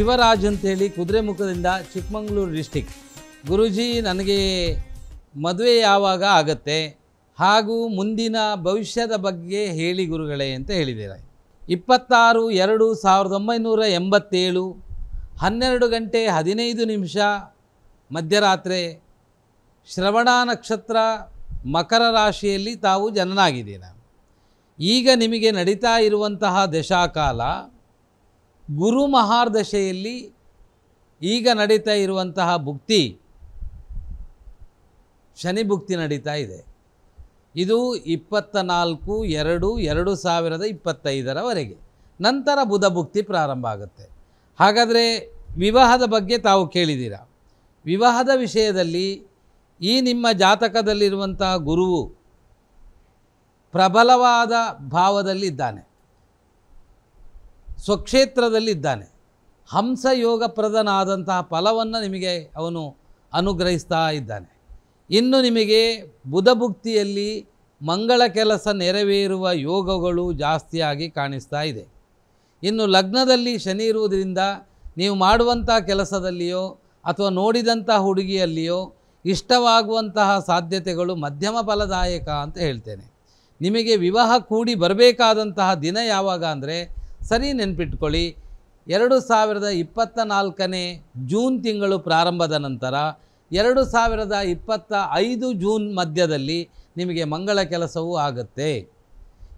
ಶಿವರಾಜ್ ಅಂತೇಳಿ ಕುದುರೆಮುಖದಿಂದ ಚಿಕ್ಕಮಂಗ್ಳೂರು ಡಿಸ್ಟಿಕ್ ಗುರುಜಿ, ನನಗೆ ಮದುವೆ ಯಾವಾಗ ಆಗತ್ತೆ? ಹಾಗೂ ಮುಂದಿನ ಭವಿಷ್ಯದ ಬಗ್ಗೆ ಹೇಳಿ ಗುರುಗಳೇ ಅಂತ ಹೇಳಿದ್ದಾರೆ. ಇಪ್ಪತ್ತಾರು ಎರಡು ಸಾವಿರದ ಒಂಬೈನೂರ ಎಂಬತ್ತೇಳು, ಹನ್ನೆರಡು ಗಂಟೆ ಹದಿನೈದು ನಿಮಿಷ, ಮಧ್ಯರಾತ್ರಿ, ಶ್ರವಣ ನಕ್ಷತ್ರ, ಮಕರ ರಾಶಿಯಲ್ಲಿ ತಾವು ಜನನಾಗಿದ್ದೀರ. ಈಗ ನಿಮಗೆ ನಡೀತಾ ಇರುವಂತಹ ದಶಾಕಾಲ ಗುರು ಮಹಾರ್ದಶೆಯಲ್ಲಿ ಈಗ ನಡೀತಾ ಇರುವಂತಹ ಭುಕ್ತಿ, ಶನಿ ಭುಕ್ತಿ ನಡೀತಾ ಇದೆ. ಇದು ಇಪ್ಪತ್ತ ನಾಲ್ಕು ಎರಡು ಎರಡು ಸಾವಿರದ ಇಪ್ಪತ್ತೈದರವರೆಗೆ. ನಂತರ ಬುಧ ಭುಕ್ತಿ ಪ್ರಾರಂಭ ಆಗುತ್ತೆ. ಹಾಗಾದರೆ ವಿವಾಹದ ಬಗ್ಗೆ ತಾವು ಕೇಳಿದ್ದೀರ? ವಿವಾಹದ ವಿಷಯದಲ್ಲಿ ಈ ನಿಮ್ಮ ಜಾತಕದಲ್ಲಿರುವಂತಹ ಗುರುವು ಪ್ರಬಲವಾದ ಭಾವದಲ್ಲಿದ್ದಾನೆ. ಸ್ವಕ್ಷೇತ್ರದಲ್ಲಿದ್ದಾನೆ. ಹಂಸಯೋಗಪ್ರದನಾದಂತಹ ಫಲವನ್ನು ನಿಮಗೆ ಅವನು ಅನುಗ್ರಹಿಸ್ತಾ ಇದ್ದಾನೆ. ಇನ್ನು ನಿಮಗೆ ಬುಧಭುಕ್ತಿಯಲ್ಲಿ ಮಂಗಳ ಕೆಲಸ ನೆರವೇರುವ ಯೋಗಗಳು ಜಾಸ್ತಿಯಾಗಿ ಕಾಣಿಸ್ತಾ ಇದೆ. ಇನ್ನು ಲಗ್ನದಲ್ಲಿ ಶನಿ ಇರುವುದರಿಂದ ನೀವು ಮಾಡುವಂಥ ಕೆಲಸದಲ್ಲಿಯೋ ಅಥವಾ ನೋಡಿದಂಥ ಹುಡುಗಿಯಲ್ಲಿಯೋ ಇಷ್ಟವಾಗುವಂತಹ ಸಾಧ್ಯತೆಗಳು ಮಧ್ಯಮ ಫಲದಾಯಕ ಅಂತ ಹೇಳ್ತೇನೆ. ನಿಮಗೆ ವಿವಾಹ ಕೂಡಿ ಬರಬೇಕಾದಂತಹ ದಿನ ಯಾವಾಗ ಅಂದರೆ ಸರಿ ನೆನ್ಪಿಟ್ಕೊಳ್ಳಿ. ಎರಡು ಸಾವಿರದ ಇಪ್ಪತ್ತ ನಾಲ್ಕನೇ ಜೂನ್ ತಿಂಗಳು ಪ್ರಾರಂಭದ ನಂತರ, ಎರಡು ಸಾವಿರದ ಇಪ್ಪತ್ತ ಐದು ಜೂನ್ ಮಧ್ಯದಲ್ಲಿ ನಿಮಗೆ ಮಂಗಳ ಕೆಲಸವೂ ಆಗುತ್ತೆ.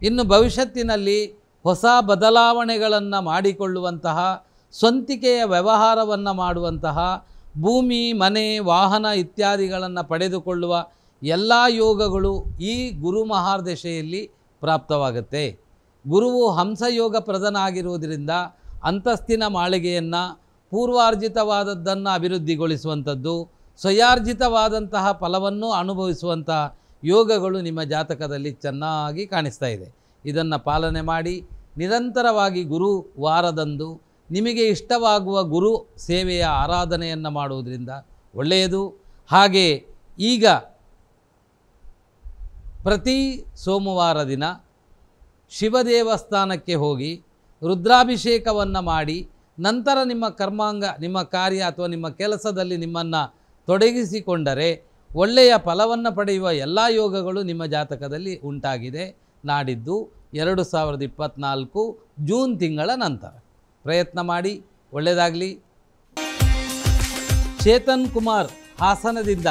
ಇನ್ನು ಭವಿಷ್ಯತ್ತಿನಲ್ಲಿ ಹೊಸ ಬದಲಾವಣೆಗಳನ್ನು ಮಾಡಿಕೊಳ್ಳುವಂತಹ, ಸ್ವಂತಿಕೆಯ ವ್ಯವಹಾರವನ್ನು ಮಾಡುವಂತಹ, ಭೂಮಿ, ಮನೆ, ವಾಹನ ಇತ್ಯಾದಿಗಳನ್ನು ಪಡೆದುಕೊಳ್ಳುವ ಎಲ್ಲ ಯೋಗಗಳು ಈ ಗುರು ಮಹಾರ್ದಶೆಯಲ್ಲಿ ಪ್ರಾಪ್ತವಾಗುತ್ತೆ. ಗುರುವು ಹಂಸಯೋಗ ಪ್ರದನಾಗಿರುವುದರಿಂದ ಅಂತಸ್ತಿನ ಮಾಳಿಗೆಯನ್ನು ಪೂರ್ವಾರ್ಜಿತವಾದದ್ದನ್ನು ಅಭಿವೃದ್ಧಿಗೊಳಿಸುವಂಥದ್ದು, ಸ್ವಯಾರ್ಜಿತವಾದಂತಹ ಫಲವನ್ನು ಅನುಭವಿಸುವಂಥ ಯೋಗಗಳು ನಿಮ್ಮ ಜಾತಕದಲ್ಲಿ ಚೆನ್ನಾಗಿ ಕಾಣಿಸ್ತಾ ಇದೆ. ಇದನ್ನು ಪಾಲನೆ ಮಾಡಿ, ನಿರಂತರವಾಗಿ ಗುರು ವಾರದಂದು ನಿಮಗೆ ಇಷ್ಟವಾಗುವ ಗುರು ಸೇವೆಯ ಆರಾಧನೆಯನ್ನು ಮಾಡುವುದರಿಂದ ಒಳ್ಳೆಯದು. ಹಾಗೆ ಈಗ ಪ್ರತಿ ಸೋಮವಾರ ದಿನ ಶಿವ ದೇವಸ್ಥಾನಕ್ಕೆ ಹೋಗಿ ರುದ್ರಾಭಿಷೇಕವನ್ನು ಮಾಡಿ ನಂತರ ನಿಮ್ಮ ಕರ್ಮಾಂಗ, ನಿಮ್ಮ ಕಾರ್ಯ ಅಥವಾ ನಿಮ್ಮ ಕೆಲಸದಲ್ಲಿ ನಿಮ್ಮನ್ನು ತೊಡಗಿಸಿಕೊಂಡರೆ ಒಳ್ಳೆಯ ಫಲವನ್ನು ಪಡೆಯುವ ಎಲ್ಲ ಯೋಗಗಳು ನಿಮ್ಮ ಜಾತಕದಲ್ಲಿ ಉಂಟಾಗಿದೆ. ನಾಡಿದ್ದು ಎರಡು ಸಾವಿರದ ಇಪ್ಪತ್ತ್ನಾಲ್ಕು ಜೂನ್ ತಿಂಗಳ ನಂತರ. ಪ್ರಯತ್ನ ಮಾಡಿ, ಒಳ್ಳೆಯದಾಗಲಿ. ಚೇತನ್ ಕುಮಾರ್ ಹಾಸನದಿಂದ,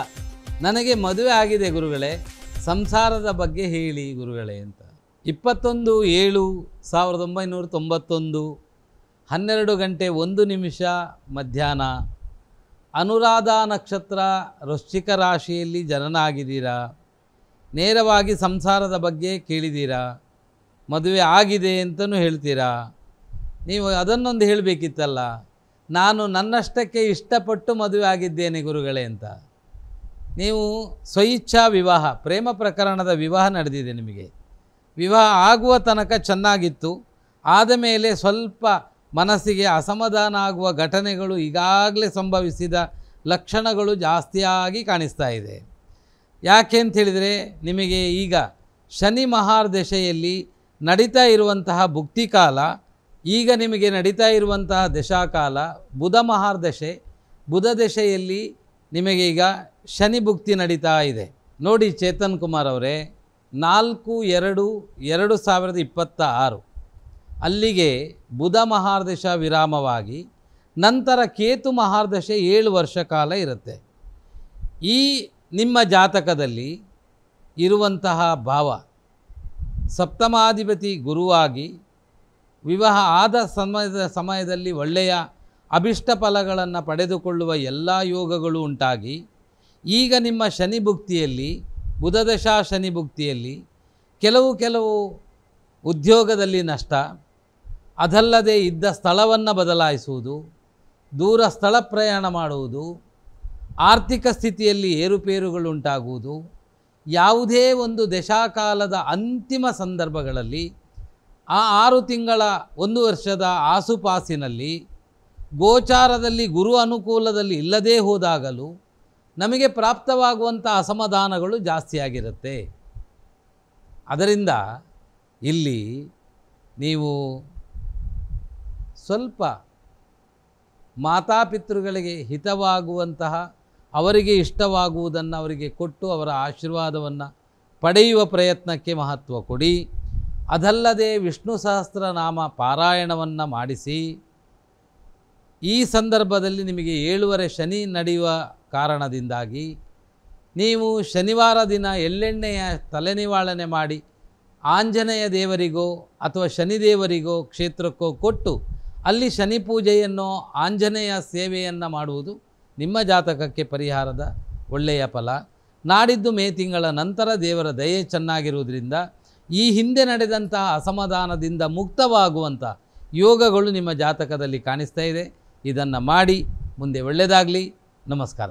ನನಗೆ ಮದುವೆ ಆಗಿದೆ ಗುರುಗಳೇ, ಸಂಸಾರದ ಬಗ್ಗೆ ಹೇಳಿ ಗುರುಗಳೇ ಅಂತ. ಇಪ್ಪತ್ತೊಂದು ಏಳು ಸಾವಿರದ ಒಂಬೈನೂರ ತೊಂಬತ್ತೊಂದು, ಹನ್ನೆರಡು ಗಂಟೆ ಒಂದು ನಿಮಿಷ ಮಧ್ಯಾಹ್ನ. ಅನುರಾಧ ನಕ್ಷತ್ರ ವೃಶ್ಚಿಕ ರಾಶಿಯಲ್ಲಿ ಜನನಾಗಿದ್ದೀರಾ? ನೇರವಾಗಿ ಸಂಸಾರದ ಬಗ್ಗೆ ಕೇಳಿದ್ದೀರಾ? ಮದುವೆ ಆಗಿದೆ ಅಂತಲೂ ಹೇಳ್ತೀರಾ? ನೀವು ಅದನ್ನೊಂದು ಹೇಳಬೇಕಿತ್ತಲ್ಲ. ನಾನು ನನ್ನಷ್ಟಕ್ಕೆ ಇಷ್ಟಪಟ್ಟು ಮದುವೆ ಆಗಿದ್ದೇನೆ ಗುರುಗಳೇ ಅಂತ. ನೀವು ಸ್ವಇಚ್ಛಾ ವಿವಾಹ, ಪ್ರೇಮ ಪ್ರಕರಣದ ವಿವಾಹ ನಡೆದಿದೆ ನಿಮಗೆ. ವಿವಾಹ ಆಗುವ ತನಕ ಚೆನ್ನಾಗಿತ್ತು. ಆದ ಮೇಲೆ ಸ್ವಲ್ಪ ಮನಸ್ಸಿಗೆ ಅಸಮಾಧಾನ ಆಗುವ ಘಟನೆಗಳು ಈಗಾಗಲೇ ಸಂಭವಿಸಿದ ಲಕ್ಷಣಗಳು ಜಾಸ್ತಿಯಾಗಿ ಕಾಣಿಸ್ತಾ ಇದೆ. ಯಾಕೆ ಅಂತೇಳಿದರೆ ನಿಮಗೆ ಈಗ ಶನಿ ಮಹಾರ್ದಶೆಯಲ್ಲಿ ನಡೀತಾ ಇರುವಂತಹ ಭುಕ್ತಿಕಾಲ ಈಗ ನಿಮಗೆ ನಡೀತಾ ಇರುವಂತಹ ದಶಾಕಾಲ ಬುಧ ಮಹಾರ್ದಶೆ ಬುಧ ದಶೆಯಲ್ಲಿ ನಿಮಗೆ ಈಗ ಶನಿ ಭುಕ್ತಿ ನಡೀತಾ ಇದೆ. ನೋಡಿ ಚೇತನ್ ಕುಮಾರ್ ಅವರೇ ನಾಲ್ಕು, ಎರಡು ಎರಡು ಸಾವಿರದ ಇಪ್ಪತ್ತ ಆರು ಅಲ್ಲಿಗೆ ಬುಧ ಮಹಾರ್ದಶ ವಿರಾಮವಾಗಿ, ನಂತರ ಕೇತು ಮಹಾರ್ದಶ ಏಳು ವರ್ಷ ಕಾಲ ಇರುತ್ತೆ. ಈ ನಿಮ್ಮ ಜಾತಕದಲ್ಲಿ ಇರುವಂತಹ ಭಾವ, ಸಪ್ತಮಾಧಿಪತಿ ಗುರುವಾಗಿ ವಿವಾಹ ಆದ ಸಮಯದ ಸಮಯದಲ್ಲಿ ಒಳ್ಳೆಯ ಅಭಿಷ್ಟ ಫಲಗಳನ್ನು ಪಡೆದುಕೊಳ್ಳುವ ಎಲ್ಲ ಯೋಗಗಳು ಉಂಟಾಗಿ, ಈಗ ನಿಮ್ಮ ಶನಿ ಭುಕ್ತಿಯಲ್ಲಿ ಬುಧದಶಾ ಶನಿ ಭುಕ್ತಿಯಲ್ಲಿ ಕೆಲವು ಕೆಲವು ಉದ್ಯೋಗದಲ್ಲಿ ನಷ್ಟ, ಅದಲ್ಲದೆ ಇದ್ದ ಸ್ಥಳವನ್ನು ಬದಲಾಯಿಸುವುದು, ದೂರ ಸ್ಥಳ ಪ್ರಯಾಣ ಮಾಡುವುದು, ಆರ್ಥಿಕ ಸ್ಥಿತಿಯಲ್ಲಿ ಏರುಪೇರುಗಳುಂಟಾಗುವುದು ಯಾವುದೇ ಒಂದು ದಶಾಕಾಲದ ಅಂತಿಮ ಸಂದರ್ಭಗಳಲ್ಲಿ ಆ ಆರು ತಿಂಗಳ ಒಂದು ವರ್ಷದ ಆಸುಪಾಸಿನಲ್ಲಿ ಗೋಚಾರದಲ್ಲಿ ಗುರು ಅನುಕೂಲದಲ್ಲಿ ಇಲ್ಲದೇ ಹೋದಾಗಲೂ ನಮಗೆ ಪ್ರಾಪ್ತವಾಗುವಂಥ ಅಸಮಾಧಾನಗಳು ಜಾಸ್ತಿಯಾಗಿರುತ್ತೆ ಅದರಿಂದ ಇಲ್ಲಿ ನೀವು ಸ್ವಲ್ಪ ಮಾತಾಪಿತೃಗಳಿಗೆ ಹಿತವಾಗುವಂತಹ, ಅವರಿಗೆ ಇಷ್ಟವಾಗುವುದನ್ನು ಅವರಿಗೆ ಕೊಟ್ಟು ಅವರ ಆಶೀರ್ವಾದವನ್ನು ಪಡೆಯುವ ಪ್ರಯತ್ನಕ್ಕೆ ಮಹತ್ವ ಕೊಡಿ. ಅದಲ್ಲದೆ ವಿಷ್ಣು ಸಹಸ್ರನಾಮ ಪಾರಾಯಣವನ್ನು ಮಾಡಿಸಿ ಈ ಸಂದರ್ಭದಲ್ಲಿ ನಿಮಗೆ ಏಳುವರೆ ಶನಿ ನಡೆಯುವ ಕಾರಣದಿಂದಾಗಿ ನೀವು ಶನಿವಾರ ದಿನ ಎಳ್ಳೆಣ್ಣೆಯ ತಲೆನಿವಾಳನೆ ಮಾಡಿ ಆಂಜನೇಯ ದೇವರಿಗೋ ಅಥವಾ ಶನಿದೇವರಿಗೋ ಕ್ಷೇತ್ರಕ್ಕೋ ಕೊಟ್ಟು ಅಲ್ಲಿ ಶನಿ ಪೂಜೆಯನ್ನು ಆಂಜನೇಯ ಸೇವೆಯನ್ನು ಮಾಡುವುದು ನಿಮ್ಮ ಜಾತಕಕ್ಕೆ ಪರಿಹಾರದ ಒಳ್ಳೆಯ ಫಲ. ನಾಡಿದ್ದು ಮೇ ತಿಂಗಳ ನಂತರ ದೇವರ ದಯೆ ಚೆನ್ನಾಗಿರುವುದರಿಂದ ಈ ಹಿಂದೆ ನಡೆದಂತಹ ಅಸಮಾಧಾನದಿಂದ ಮುಕ್ತವಾಗುವಂಥ ಯೋಗಗಳು ನಿಮ್ಮ ಜಾತಕದಲ್ಲಿ ಕಾಣಿಸ್ತಾ ಇದೆ. ಇದನ್ನು ಮಾಡಿ ಮುಂದೆ ಒಳ್ಳೆಯದಾಗಲಿ ನಮಸ್ಕಾರ.